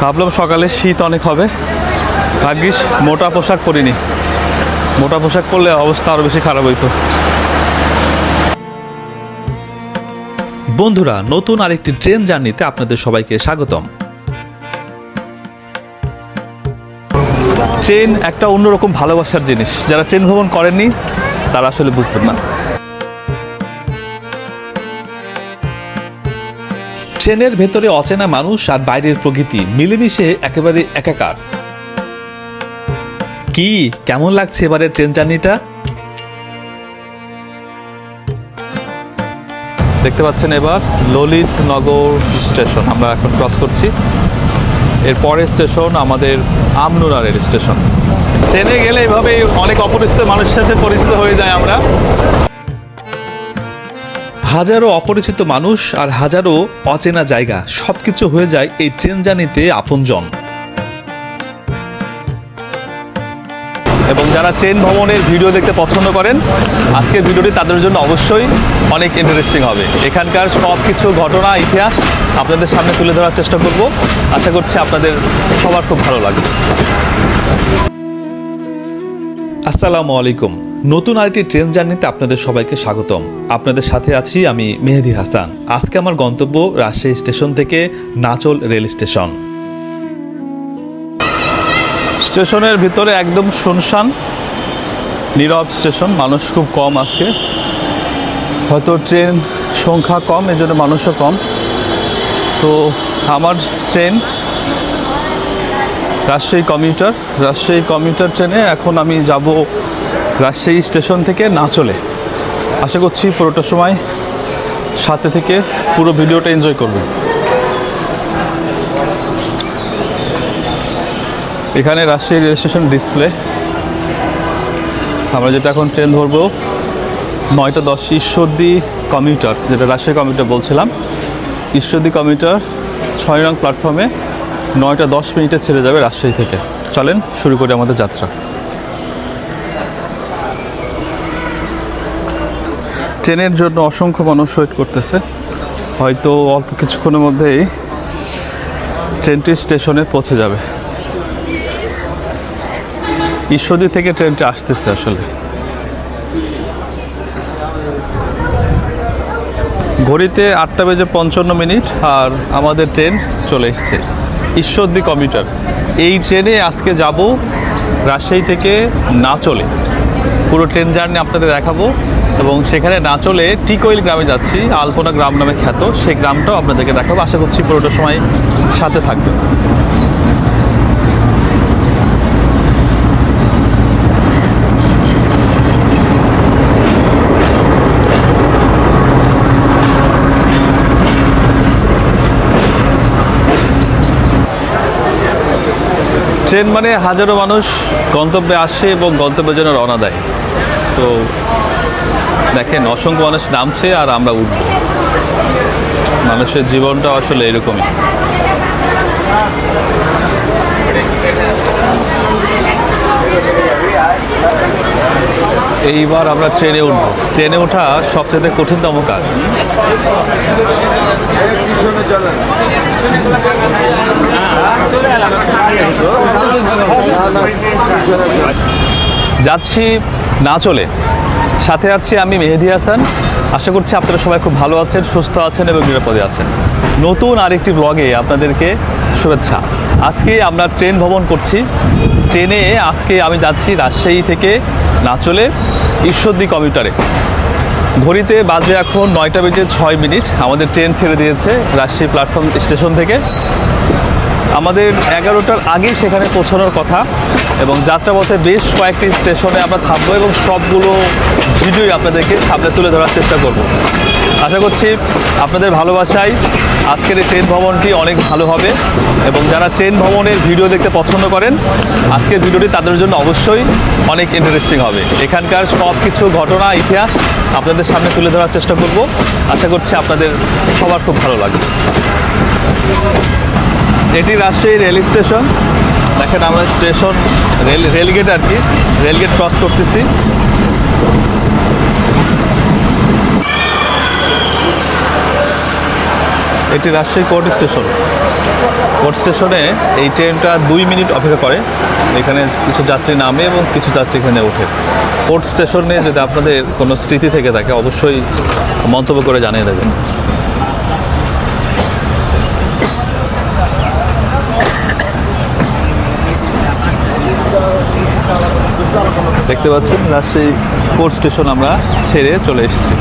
ভাবলাম সকালে শীত অনেক হবে। ভাগ্যিস মোটা পোশাক পরিনি। মোটা পোশাক পরলে অবস্থা আরও বেশি খারাপ হইতো। বন্ধুরা নতুন আরেকটি ট্রেন জার্নিতে আপনাদের সবাইকে স্বাগতম। ট্রেন একটা অন্যরকম ভালোবাসার জিনিস। যারা ট্রেন ভ্রমণ করেননি তারা আসলে বুঝবেন না। ট্রেনের ভেতরে অচেনা মানুষ আর বাইরের প্রকৃতি মিলেমিশে একেবারে একাকার। কি, কেমন লাগছে এবারে ট্রেন জার্নিটা? দেখতে পাচ্ছেন এবার ললিত নগর স্টেশন, আমরা এখন ক্রস করছি। এর পরের স্টেশন আমাদের আমনুরা রেল স্টেশন। ট্রেনে গেলে এভাবে অনেক অপরিচিত মানুষের সাথে পরিচিত হয়ে যায় আমরা। হাজারো অপরিচিত মানুষ আর হাজারো অচেনা জায়গা সবকিছু হয়ে যায় এই ট্রেন জার্নিতে আপনজন। এবং যারা ট্রেন ভ্রমণের ভিডিও দেখতে পছন্দ করেন আজকের ভিডিওটি তাদের জন্য অবশ্যই অনেক ইন্টারেস্টিং হবে। এখানকার সব কিছু ঘটনা ইতিহাস আপনাদের সামনে তুলে ধরার চেষ্টা করব। আশা করছি আপনাদের সবার খুব ভালো লাগবে। আসসালামু আলাইকুম। নতুন আরেকটি ট্রেন জার্নিতে আপনাদের সবাইকে স্বাগতম। আপনাদের সাথে আছি আমি মেহেদি হাসান। আজকে আমার গন্তব্য রাজশাহী স্টেশন থেকে নাচল রেল স্টেশন। স্টেশনের ভিতরে একদম শুনশান, নীরব স্টেশন, মানুষ খুব কম আজকে। হয়তো ট্রেন সংখ্যা কম এই জন্য মানুষও কম। তো আমার train Rajshahi commuter. Rajshahi commuter ট্রেনে এখন আমি যাব রাজশাহী স্টেশন থেকে না চলে। আশা করছি পুরোটা সময় সাথে থেকে পুরো ভিডিওটা এনজয় করবেন। এখানে রাজশাহী রেল স্টেশন ডিসপ্লে। আমরা যেটা এখন ট্রেন ধরবো, নয়টা দশ ঈশ্বরদী কমিউটার, যেটা রাজশাহী কমিউটার বলছিলাম। ঈশ্বরদী কমিউটার ছয় নং প্ল্যাটফর্মে নয়টা দশ মিনিটে ছেড়ে যাবে রাজশাহী থেকে। চলেন শুরু করি আমাদের যাত্রা। ট্রেনের জন্য অসংখ্য মানুষ ওয়েট করতেছে। হয়তো অল্প কিছুক্ষণের মধ্যেই ট্রেনটি স্টেশনে পৌঁছে যাবে। ঈশ্বরদী থেকে ট্রেনটি আসতেছে আসলে। ঘড়িতে আটটা বেজে পঞ্চান্ন মিনিট আর আমাদের ট্রেন চলে এসছে। ঈশ্বরদী কমিউটার। এই ট্রেনে আজকে যাব রাজশাহী থেকে না চলে পুরো ট্রেন জার্নি আপনাদের দেখাবো। এবং সেখানে না চলে টিকোইল গ্রামে যাচ্ছি, আলপনা গ্রাম নামে খ্যাত। সেই গ্রামটাও আপনাদেরকে দেখাবো। আশা করছি পুরোটা সময় সাথে থাকবেন ট্রেন মানে হাজারো মানুষ গন্তব্যে আসে এবং গন্তব্যের জন্য রওনা দেয়। তো দেখেন, অসংখ্য মানুষ নামছে আর আমরা উঠব। মানুষের জীবনটা আসলে এরকমই। এইবার আমরা ট্রেনে উঠবো। ট্রেনে ওঠা সবচেয়ে কঠিনতম কাজ। যাচ্ছি না চলে। সাথে আছি আমি মেহেদি হাসান। আশা করছি আপনারা সবাই খুব ভালো আছেন, সুস্থ আছেন এবং নিরাপদে আছেন। নতুন আরেকটি ব্লগে আপনাদেরকে শুভেচ্ছা। আজকে আমরা ট্রেন ভ্রমণ করছি। ট্রেনে আজকে আমি যাচ্ছি রাজশাহী থেকে নাচলে ঈশ্বরদী কমিউটারে ঘড়িতে বাজে এখন নয়টা বেজে ছয় মিনিট। আমাদের ট্রেন ছেড়ে দিয়েছে রাজশাহী প্ল্যাটফর্ম স্টেশন থেকে। আমাদের এগারোটার আগে সেখানে পৌঁছানোর কথা এবং যাত্রাপথে বেশ কয়েকটি স্টেশনে আমরা থাকব এবং সবগুলো ভিডিওই আপনাদেরকে সামনে তুলে ধরার চেষ্টা করব। আশা করছি আপনাদের ভালোবাসায় আজকের এই ট্রেন ভ্রমণটি অনেক ভালো হবে এবং যারা ট্রেন ভ্রমণের ভিডিও দেখতে পছন্দ করেন, আজকের ভিডিওটি তাদের জন্য অবশ্যই অনেক ইন্টারেস্টিং হবে। এখানকার সব কিছু ঘটনা, ইতিহাস আপনাদের সামনে তুলে ধরার চেষ্টা করব। আশা করছি আপনাদের সবার খুব ভালো লাগবে। এটি রাজশাহী রেল স্টেশন। দেখেন আমরা স্টেশন, রেল রেলগেট আর কি রেলগেট ক্রস করতেছি। এটি রাজশাহী কোর্ট স্টেশন। কোর্ট স্টেশনে এই ট্রেনটা দুই মিনিট অপেক্ষা করে। এখানে কিছু যাত্রী নামে এবং কিছু যাত্রী এখানে ওঠে। কোর্ট স্টেশনে যদি আপনাদের কোনো স্মৃতি থেকে থাকে, অবশ্যই মন্তব্য করে জানিয়ে দেবেন। দেখতে পাচ্ছেন রাজশাহী কোর্ট স্টেশন আমরা ছেড়ে চলে এসেছি।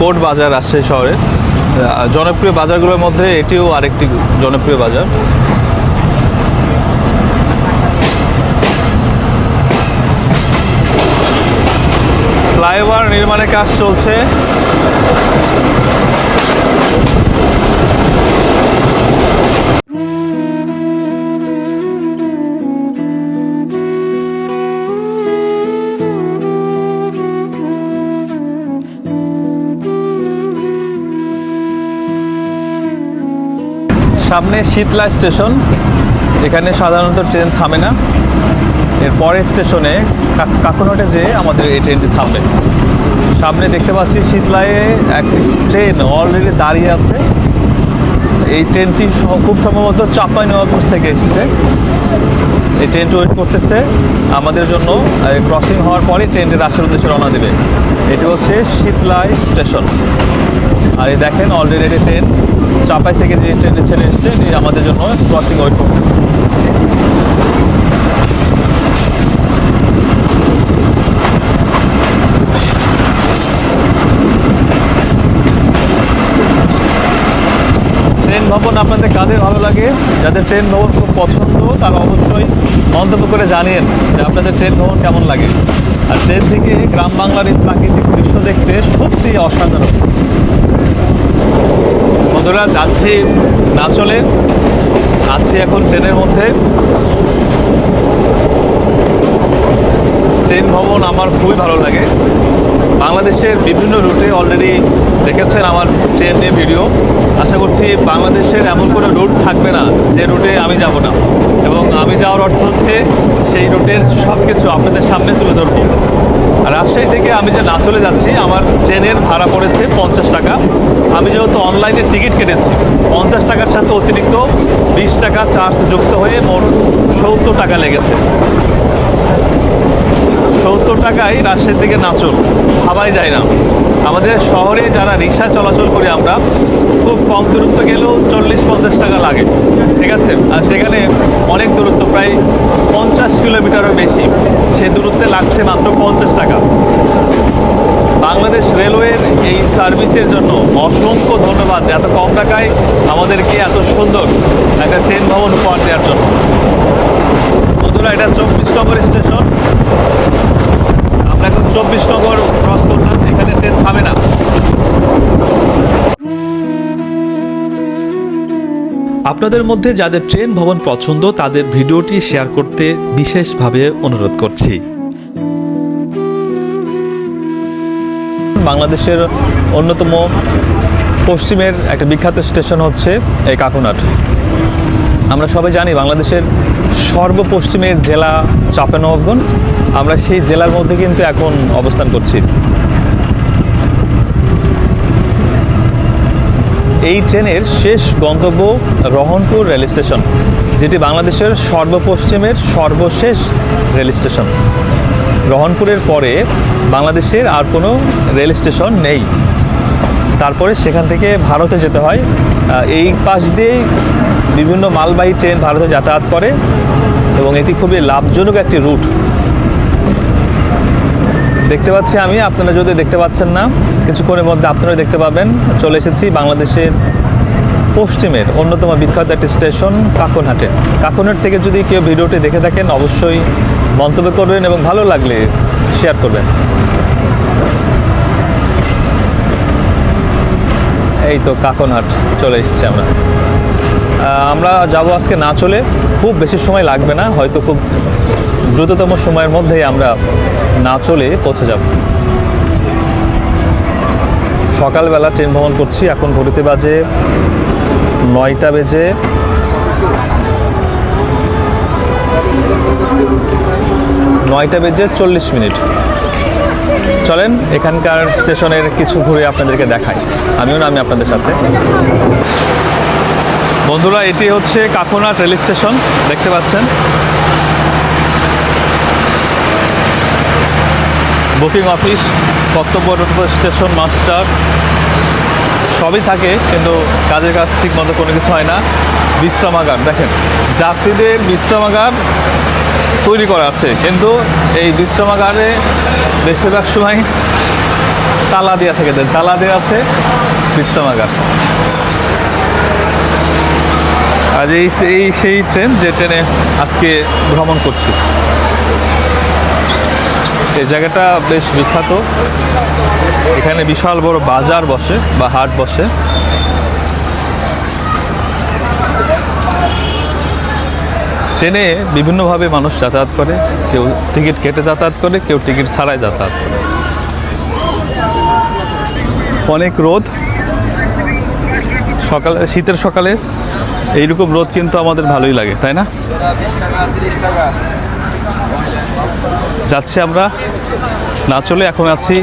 কোর্ট বাজার রাজশাহী শহরে। জনপ্রিয় বাজারগুলোর মধ্যে এটিও আরেকটি জনপ্রিয় বাজার। ফ্লাইওভার নির্মাণের কাজ চলছে। সামনে শীতলা স্টেশন। এখানে সাধারণত ট্রেন থামে না। এর পরের স্টেশনে কাকুনহাটে যেয়ে আমাদের এই ট্রেনটি থামবে। সামনে দেখতে পাচ্ছি শীতলায় একটি ট্রেন অলরেডি দাঁড়িয়ে আছে। এই ট্রেনটি খুব সম্ভবত চাপাই নবাবগঞ্জ থেকে এসেছে। এই ট্রেনটি ওয়েট করতেছে। আমাদের জন্য ক্রসিং হওয়ার পরে ট্রেনটি রাশের উদ্দেশ্যে রওনা দেবে। এটি হচ্ছে শীতলাই স্টেশন। আর এই দেখেন অলরেডি এটি ট্রেন চাপাই থেকে যে ট্রেনে ছেড়ে এসছে, এটি আমাদের জন্য ক্রসিং ওয়েট করতেছে ট্রেন ভ্রমণ আপনাদের কাদের ভালো লাগে? যাদের ট্রেন ভবন খুব পছন্দ, তারা অবশ্যই মন্তব্য করে জানিয়েন যে আপনাদের ট্রেন ভবন কেমন লাগে। আর ট্রেন থেকে গ্রাম বাংলার এই প্রাকৃতিক দৃশ্য দেখতে সত্যি অসাধারণ। বন্ধুরা, যাচ্ছি না চলে, আছি এখন ট্রেনের মধ্যে। ট্রেন ভ্রমণ আমার খুবই ভালো লাগে। বাংলাদেশের বিভিন্ন রুটে অলরেডি দেখেছেন আমার ট্রেন নিয়ে ভিডিও। আশা করছি বাংলাদেশের এমন কোনো রুট থাকবে না যে রুটে আমি যাব না। এবং আমি যাওয়ার অর্থ হচ্ছে সেই রুটের সব কিছু আপনাদের সামনে তুলে ধরবো। রাজশাহী থেকে আমি যে না চলে যাচ্ছি, আমার ট্রেনের ভাড়া পড়েছে পঞ্চাশ টাকা। আমি যেহেতু অনলাইনে টিকিট কেটেছি, পঞ্চাশ টাকার সাথে অতিরিক্ত বিশ টাকা চার্জ যুক্ত হয়ে মোট সত্তর টাকা লেগেছে। সত্তর টাকায় রাজশাহী দিকে নাচল ভাবাই যায় না। আমাদের শহরে যারা রিক্সা চলাচল করি আমরা, খুব কম দূরত্ব গেলেও চল্লিশ পঞ্চাশ টাকা লাগে। ঠিক আছে? আর সেখানে অনেক দূরত্ব, প্রায় পঞ্চাশ কিলোমিটারও বেশি। সে দূরত্বে লাগছে মাত্র পঞ্চাশ টাকা। বাংলাদেশ রেলওয়ের এই সার্ভিসের জন্য অসংখ্য ধন্যবাদ। এত কম টাকায় আমাদেরকে এত সুন্দর একটা ট্রেন ভবন উপহার দেওয়ার জন্য। বন্ধুরা, এটা চব্বিশ নম্বর স্টেশন। এখন চব্বিশ নম্বর ক্রস করলাম এখানে ট্রেন থামে না। আপনাদের মধ্যে যাদের ট্রেন ভবন পছন্দ তাদের ভিডিওটি শেয়ার করতে বিশেষভাবে অনুরোধ করছি। বাংলাদেশের অন্যতম পশ্চিমের একটা বিখ্যাত স্টেশন হচ্ছে এই কাকুনাট। আমরা সবাই জানি বাংলাদেশের সর্বপশ্চিমের জেলা চাঁপানবাবগঞ্জ আমরা সেই জেলার মধ্যে কিন্তু এখন অবস্থান করছি। এই ট্রেনের শেষ গন্তব্য রহনপুর রেল স্টেশন, যেটি বাংলাদেশের সর্বপশ্চিমের সর্বশেষ রেল স্টেশন। রহনপুরের পরে বাংলাদেশের আর কোনো রেল স্টেশন নেই। তারপরে সেখান থেকে ভারতে যেতে হয়। এই পাশ দিয়েই বিভিন্ন মালবাহী ট্রেন ভারতে যাতায়াত করে এবং এটি খুবই লাভজনক একটি রুট। দেখতে পাচ্ছি আমি, আপনারা যদি দেখতে পাচ্ছেন না, কিছুক্ষণের মধ্যে আপনারা দেখতে পাবেন। চলে এসেছি বাংলাদেশের পশ্চিমের অন্যতম বিখ্যাত একটি স্টেশন, কাকনহাটে। কাকনহাট থেকে যদি কেউ ভিডিওটি দেখে থাকেন, অবশ্যই মন্তব্য করবেন এবং ভালো লাগলে শেয়ার করবেন। এই তো কাকনহাট, চলে এসেছি আমরা। আমরা যাব আজকে না চলে। খুব বেশি সময় লাগবে না, হয়তো খুব দ্রুততম সময়ের মধ্যেই আমরা না চলে পৌঁছে যাব। সকালবেলা ট্রেন ভ্রমণ করছি, এখন ঘড়িতে বাজে নয়টা বেজে নয়টা বেজে চল্লিশ মিনিট। চলেন, এখানকার স্টেশনের কিছু ঘুরে আপনাদেরকে দেখাই। আমিও না আমি আপনাদের সাথে। বন্ধুরা, এটি হচ্ছে কাকনাট রেল স্টেশন, দেখতে পাচ্ছেন। বুকিং অফিস কর্তব্যরত স্টেশন মাস্টার, সবই থাকে, কিন্তু কাজের কাজ ঠিক মতো কোনো কিছু হয় না। বিশ্রামাগার, দেখেন, যাত্রীদের বিশ্রামাগার তৈরি করা আছে, কিন্তু এই বিশ্রামাগারে বেশিরভাগ সময় তালা দেওয়া থেকে, তালা দেওয়া আছে বিশ্রামাগার। আজ এই এই সেই ট্রেন যে ট্রেনে আজকে ভ্রমণ করছি। এই জায়গাটা বেশ বিখ্যাত। এখানে বিশাল বড় বাজার বসে বা হাট বসে। ট্রেনে বিভিন্নভাবে মানুষ যাতায়াত করে। কেউ টিকিট কেটে যাতায়াত করে, কেউ টিকিট ছাড়াই যাতায়াত করে। অনেক রোদ। সকালে, শীতের সকালে এইরকম রোদ কিন্তু আমাদের ভালোই লাগে, তাই না? যাচ্ছি আমরা, না চলে এখন আছি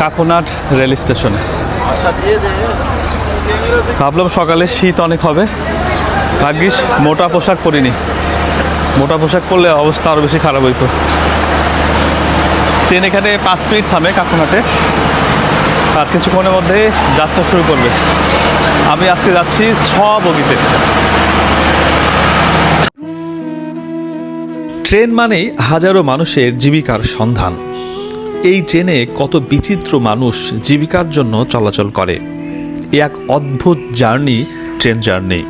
কাকনাট রেল স্টেশনে। ভাবলাম সকালে শীত অনেক হবে। ভাগ্যিস মোটা পোশাক পরিনি। মোটা পোশাক পরলে অবস্থা আরও বেশি খারাপ হইতো। ট্রেন এখানে পাঁচ মিনিট থামে কাকুনাটে। আর কিছুক্ষণের মধ্যে যাত্রা শুরু করবে। আমি আজকে যাচ্ছি ছ বগিতে। ট্রেন মানেই হাজারো মানুষের জীবিকার সন্ধান। এই ট্রেনে কত বিচিত্র মানুষ জীবিকার জন্য চলাচল করে। এ এক অদ্ভুত জার্নি ট্রেন জার্নি।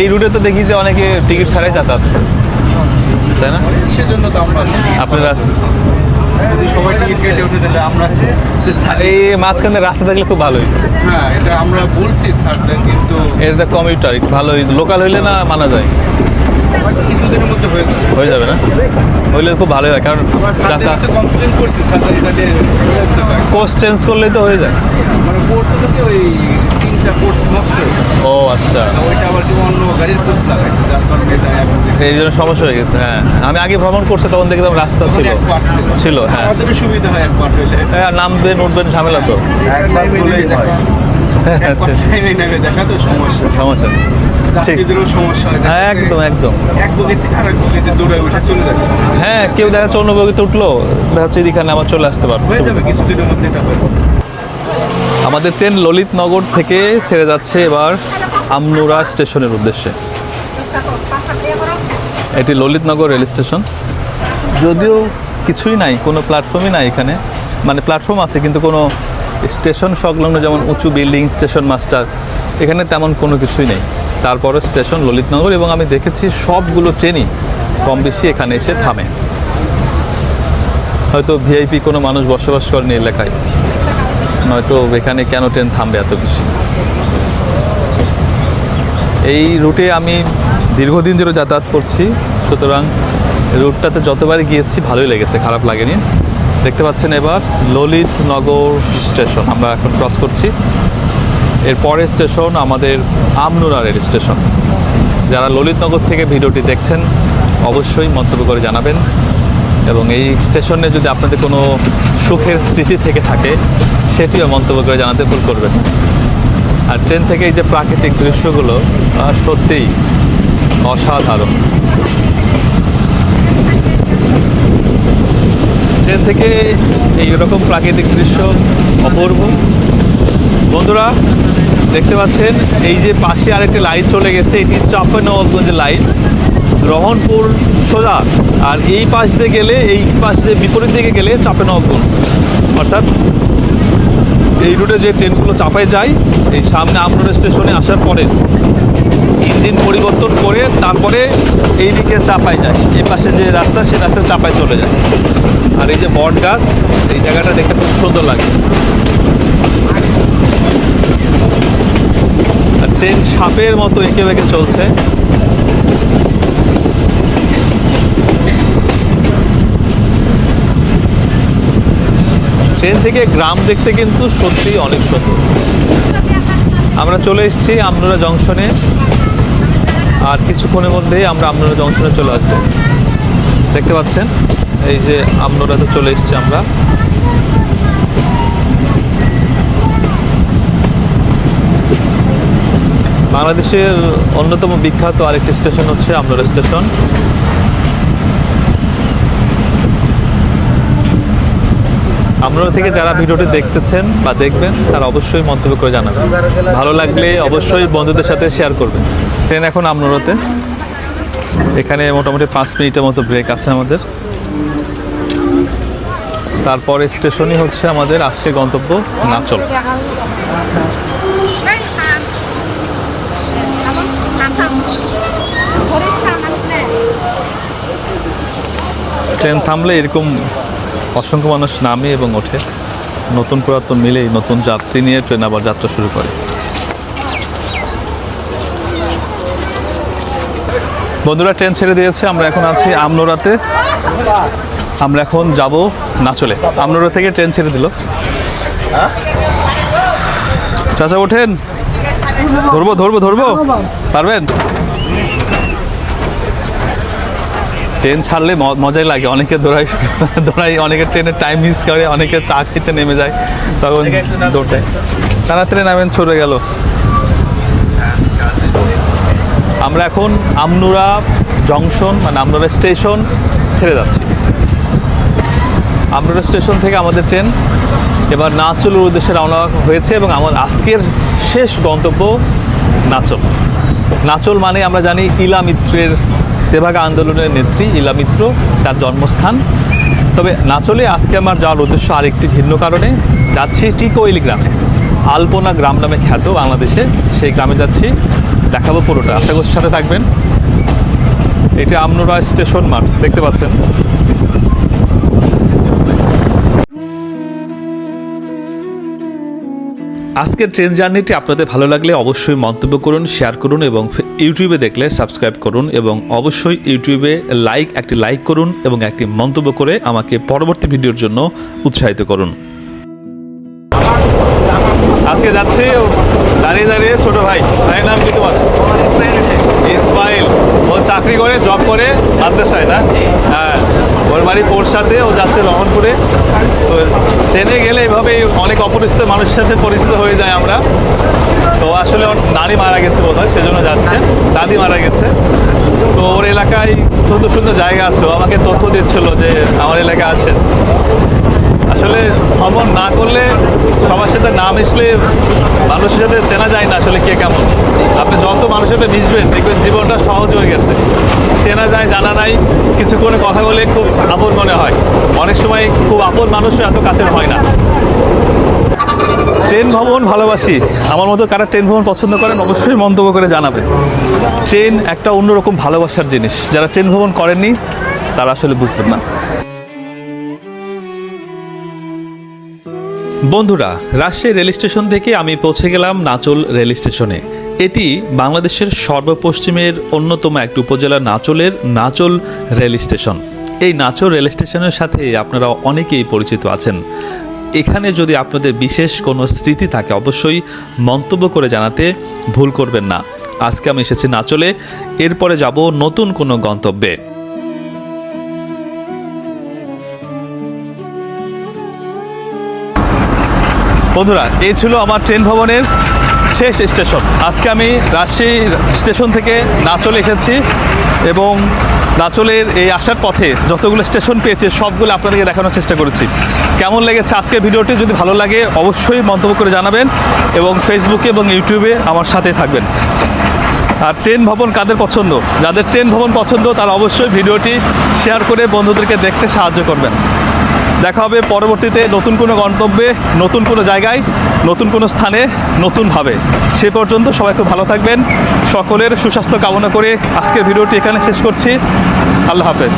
এই রুটে তো দেখি যে অনেকে টিকিট ছাড়াই যাতায়াত তাই না? সেজন্য তো আমরা আপনারা যদি সবাই টিকিট কেটে উঠে দিলে আমরা এই মাঝখানে রাস্তা থাকলে খুব ভালোই। হ্যাঁ এটা আমরা বলছি স্যারদের কিন্তু এটা কমিউটার একটু ভালোই লোকাল হইলে না মানা যায়। কিছুদিনের মধ্যে হয়ে যাবে। হয়ে যাবে না? হইলে খুব ভালোই হয় কারণ কমপ্লেন করছি। কোর্স চেঞ্জ করলেই তো হয়ে যায়। মানে কোর্স ওই তিনটা কোর্স নষ্ট ও আচ্ছা। ওইটা আবার কি অন্য গাড়ির কোর্স লাগাইছে যার কারণে এটা এই জন্য সমস্যা হয়ে গেছে হ্যাঁ। আমি আগে ভ্রমণ করছি তখন দেখতাম রাস্তা ছিল। ছিল। হ্যাঁ। সুবিধা হয় একবার হইলে। হ্যাঁ নামবেন উঠবেন ঝামেলা তো। একবার বলেই হয়। আচ্ছা, দেখা তো সমস্যা। সমস্যা। হয়। একদম একদম। এক বগি থেকে আরেক বগিতে দৌড়ে উঠে চলে যাবে হ্যাঁ কেউ দেখা যাচ্ছে অন্য বগিতে উঠল দেখা যাচ্ছে এদিকে আমার চলে আসতে পারব হয়ে যাবে কিছুদিনের মধ্যে। আমাদের ট্রেন ললিতনগর থেকে ছেড়ে যাচ্ছে এবার আমনুরা স্টেশনের উদ্দেশ্যে। এটি ললিতনগর রেল স্টেশন। যদিও কিছুই নাই, কোনো প্ল্যাটফর্মই নাই এখানে। মানে প্ল্যাটফর্ম আছে, কিন্তু কোনো স্টেশন সংলগ্ন যেমন উঁচু বিল্ডিং, স্টেশন মাস্টার, এখানে তেমন কোনো কিছুই নেই। তারপরে স্টেশন ললিতনগর এবং আমি দেখেছি সবগুলো ট্রেনই কম বেশি এখানে এসে থামে। হয়তো ভিআইপি কোনো মানুষ বসবাস করেনি এলাকায়। নয়তো এখানে কেন ট্রেন থামবে এত বেশি? এই রুটে আমি দীর্ঘদিন ধরে যাতায়াত করছি, সুতরাং রুটটাতে যতবারই গিয়েছি ভালোই লেগেছে, খারাপ লাগেনি। দেখতে পাচ্ছেন এবার ললিতনগর স্টেশন, আমরা এখন ক্রস করছি। এর পরের স্টেশন আমাদের আমনুরা রেল স্টেশন। যারা ললিতনগর থেকে ভিডিওটি দেখছেন, অবশ্যই মন্তব্য করে জানাবেন। এবং এই স্টেশনে যদি আপনাদের কোনো সুখের স্মৃতি থেকে থাকে, সেটিও মন্তব্য করে জানাতে ভুল করবেন। আর ট্রেন থেকে এই যে প্রাকৃতিক দৃশ্যগুলো সত্যিই অসাধারণ। ট্রেন থেকে এই রকম প্রাকৃতিক দৃশ্য অপূর্ব। বন্ধুরা, দেখতে পাচ্ছেন, এই যে পাশে আরেকটি লাইন চলে গেছে, এটি চাঁপানবাবগঞ্জের লাইন। রহনপুর সোজা। আর এই পাশ দিয়ে গেলে, এই পাশ দিয়ে বিপরীত দিকে গেলে চাপে চাঁপানবাবগঞ্জ অর্থাৎ এই রুটে যে ট্রেনগুলো চাপায় যায়, এই সামনে আমরোড স্টেশনে আসার পরে ইঞ্জিন পরিবর্তন করে তারপরে এই দিকে চাপায় যায়। এই পাশে যে রাস্তা, সে রাস্তা চাপায় চলে যায়। আর এই যে বট গাছ, এই জায়গাটা দেখতে খুব সুন্দর লাগে। আর ট্রেন সাপের মতো এঁকে বেঁকে চলছে। ট্রেন থেকে গ্রাম দেখতে কিন্তু সত্যিই অনেক সুন্দর। আমরা চলে এসেছি আমনোরা জংশনে। আর কিছুক্ষণের মধ্যেই আমরা আমনুরা জংশনে চলে আসব। দেখতে পাচ্ছেন? এই যে আমনোরাতে চলে এসেছি আমরা। বাংলাদেশের অন্যতম বিখ্যাত আরেকটি স্টেশন হচ্ছে আমনোরা স্টেশন। আপনারা থেকে যারা ভিডিওটি দেখতেছেন বা দেখবেন, তারা অবশ্যই মন্তব্য করে জানাবেন। ভালো লাগলে অবশ্যই বন্ধুদের সাথে শেয়ার করবেন। ট্রেন এখন আমনোরাতে এখানে মোটামুটি পাঁচ মিনিটের মতো ব্রেক আছে আমাদের। তারপরে স্টেশনই হচ্ছে আমাদের আজকে গন্তব্য নাচল। ট্রেন থামলে এরকম অসংখ্য মানুষ নামে এবং ওঠে। নতুন পুরাতন মিলেই নতুন যাত্রী নিয়ে ট্রেন আবার যাত্রা শুরু করে। বন্ধুরা, ট্রেন ছেড়ে দিয়েছে। আমরা এখন আছি আমনোরাতে আমরা এখন যাব নাচলে। আমনোরা থেকে ট্রেন ছেড়ে দিল। চাচা, ওঠেন। ধরবো ধরবো ধরবো। পারবেন? ট্রেন ছাড়লে মজাই লাগে। অনেকে দৌড়াই দৌড়াই অনেকে ট্রেনের টাইম মিস করে, অনেকে চা খেতে নেমে যায়। তখন দৌড়ায় তাড়াতাড়ি নামেন সরে গেল। আমরা এখন আমনুরা জংশন মানে আমনুরা স্টেশন ছেড়ে যাচ্ছি। আমনুরা স্টেশন থেকে আমাদের ট্রেন এবার নাচলের উদ্দেশ্যে রওনা হয়েছে এবং আমার আজকের শেষ গন্তব্য নাচল। নাচল মানে আমরা জানি ইলা মিত্রের তেভাগা আন্দোলনের নেত্রী ইলা মিত্র তার জন্মস্থান। তবে নাচলে আজকে আমার যাওয়ার উদ্দেশ্য আরেকটি ভিন্ন কারণে। যাচ্ছি টিকোইল গ্রামে। আলপনা গ্রাম নামে খ্যাত বাংলাদেশে। সেই গ্রামে যাচ্ছি। দেখাবো পুরোটা। আশা করছি সাথে থাকবেন। এটা আমনোরা স্টেশন মাঠ। দেখতে পাচ্ছেন? আজকের ট্রেন জার্নিটি আপনাদের ভালো লাগলে অবশ্যই মন্তব্য করুন শেয়ার করুন এবং ইউটিউবে দেখলে সাবস্ক্রাইব করুন এবং অবশ্যই ইউটিউবে লাইক একটি লাইক করুন এবং একটি মন্তব্য করে আমাকে পরবর্তী ভিডিওর জন্য উৎসাহিত করুন। আজকে যাচ্ছি দাঁড়িয়ে দাঁড়িয়ে ছোট ভাই ভাইয়ের নাম কি তোমার? ইসমাইল ও চাকরি করে জব করে মাদ্রাসায় না? হ্যাঁ। ওর বাড়ি পোরসাতে ও যাচ্ছে রহনপুরে তো ট্রেনে গেলে এভাবে অনেক অপরিচিত মানুষের সাথে পরিচিত হয়ে যায় আমরা। তো আসলে ওর নানি মারা গেছে বোধ হয় সেজন্য যাচ্ছে। দাদি মারা গেছে। তো ওর এলাকায় সুন্দর সুন্দর জায়গা আছে। ও আমাকে তথ্য দিচ্ছিল যে আমার এলাকায় আছে আসলে ভ্রমণ না করলে সবার সাথে না মিশলে মানুষের সাথে চেনা যায় না আসলে কে কেমন। আপনি যত মানুষের সাথে মিশবেন, দেখবেন জীবনটা সহজ হয়ে গেছে। চেনা যায়, জানা নাই, কিছুক্ষণে কথা বলে খুব আপন মনে হয়। অনেক সময় খুব আপন মানুষও এত কাছের হয় না। ট্রেন ভ্রমণ ভালোবাসি। আমার মতো কারা ট্রেন ভ্রমণ পছন্দ করেন, অবশ্যই মন্তব্য করে জানাবে ট্রেন একটা অন্যরকম ভালোবাসার জিনিস। যারা ট্রেন ভ্রমণ করেননি, তারা আসলে বুঝবেন না। বন্ধুরা, রাজশাহী রেল স্টেশন থেকে আমি পৌঁছে গেলাম নাচল রেল স্টেশনে। এটি বাংলাদেশের সর্বপশ্চিমের অন্যতম একটি উপজেলা নাচলের নাচল রেল স্টেশন। এই নাচল রেল স্টেশনের সাথে আপনারা অনেকেই পরিচিত আছেন। এখানে যদি আপনাদের বিশেষ কোনো স্মৃতি থাকে, অবশ্যই মন্তব্য করে জানাতে ভুল করবেন না। আজকে আমি এসেছি নাচলে, এরপরে যাব নতুন কোনো গন্তব্যে। বন্ধুরা এই ছিল আমার ট্রেন ভবনের শেষ স্টেশন। আজকে আমি রাজশাহী স্টেশন থেকে নাচলে এসেছি এবং নাচলের এই আসার পথে যতগুলো স্টেশন পেয়েছে, সবগুলো আপনাদেরকে দেখানোর চেষ্টা করেছি। কেমন লেগেছে আজকের ভিডিওটি? যদি ভালো লাগে, অবশ্যই মন্তব্য করে জানাবেন এবং ফেসবুকে এবং ইউটিউবে আমার সাথে থাকবেন। আর ট্রেন ভবন কাদের পছন্দ? যাদের ট্রেন ভবন পছন্দ, তারা অবশ্যই ভিডিওটি শেয়ার করে বন্ধুদেরকে দেখতে সাহায্য করবেন। দেখা হবে পরবর্তীতে নতুন কোনো গন্তব্যে, নতুন কোনো জায়গায়, নতুন কোনো স্থানে, নতুনভাবে। সে পর্যন্ত সবাই খুব ভালো থাকবেন। সকলের সুস্বাস্থ্য কামনা করে আজকের ভিডিওটি এখানে শেষ করছি। আল্লাহ হাফেজ।